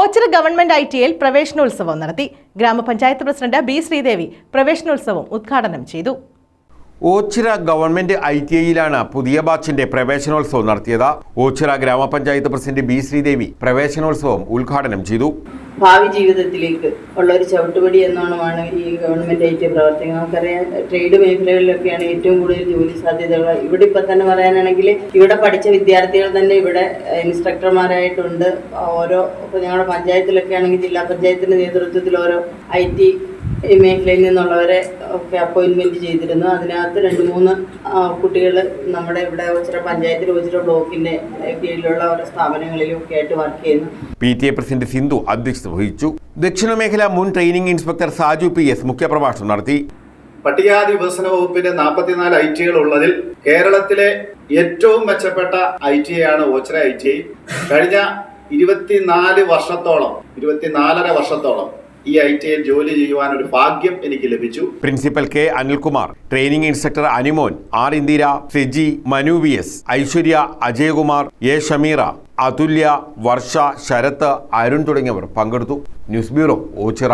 Ochira government I T ഐയിൽ പ്രവേശനോത്സവം നടത്തി. ഗ്രാമപഞ്ചായത്ത് പ്രസിഡന്റ് ബി ശ്രീദേവി പ്രവേശനോത്സവം ഉദ്ഘാടനം ചെയ്തു. ഓച്ചിറ ഗവൺമെന്റ് ഐ ടി ഐയിലാണ് പുതിയ ബാച്ചിന്റെ പ്രവേശനോത്സവം നടത്തിയത്. ഓച്ചിറ ഗ്രാമപഞ്ചായത്ത് പ്രസിഡന്റ് ബി ശ്രീദേവി പ്രവേശനോത്സവം ഉദ്ഘാടനം ചെയ്തു. ഭാവി ജീവിതത്തിലേക്ക് ഉള്ള ഒരു ചവിട്ടുപടി എന്നോണമാണ് ഈ ഗവൺമെന്റ് ഐ ടി പ്രവർത്തിക്കുന്നത് നമുക്കറിയാം ട്രേഡ് മേഖലകളിലൊക്കെയാണ് ഏറ്റവും കൂടുതൽ ജോലി സാധ്യതകൾ. ഇവിടെ ഇപ്പം തന്നെ പറയാനാണെങ്കിൽ ഇവിടെ പഠിച്ച വിദ്യാർത്ഥികൾ തന്നെ ഇവിടെ ഇൻസ്ട്രക്ടർമാരായിട്ടുണ്ട്. ഓരോ ഇപ്പോൾ ഞങ്ങളുടെ പഞ്ചായത്തിലൊക്കെ ആണെങ്കിൽ ജില്ലാ പഞ്ചായത്തിന്റെ നേതൃത്വത്തിൽ ഓരോ ഐ ടി മേഖലയിൽ നിന്നുള്ളവരെ ഒക്കെ അപ്പോയിൻമെന്റ് ചെയ്തിരുന്നു. അതിനകത്ത് രണ്ട് മൂന്ന് കുട്ടികൾ നമ്മുടെ ഇവിടെ ഒച്ചിറ പഞ്ചായത്തിൽ ഒച്ചിറ ബ്ലോക്കിന്റെ കീഴിലുള്ള ഓരോ സ്ഥാപനങ്ങളിലും ഒക്കെ ആയിട്ട് വർക്ക് ചെയ്യുന്നു. P T A president Sindhu അധ്യക്ഷത വഹിച്ചു. ദക്ഷിണ മേഖല മുൻ training inspector Saju P S മുഖ്യപ്രഭാഷണം നടത്തി. പട്ടികജാതി വികസന വകുപ്പിന്റെ നാൽപ്പത്തിനാല് ഐ ടികൾ ഉള്ളതിൽ കേരളത്തിലെ ഏറ്റവും മെച്ചപ്പെട്ട ഐ ടി ആണ് ഓച്ചിറ ഐ ടി ഐ. കഴിഞ്ഞ ഇരുപത്തിനാല് വർഷത്തോളം ഇരുപത്തിനാലര വർഷത്തോളം ഈ ഐ ടി ഐ ജോലി ചെയ്യുവാൻ ഒരു ഭാഗ്യം എനിക്ക് ലഭിച്ചു. Principal K Anilkumar training instructor Animon R Indira Siji Manu V S Aishwarya Ajayakumar A Shameera Athulya Varsha Sarath Arun തുടങ്ങിയവർ പങ്കെടുത്തു. News bureau Ochira.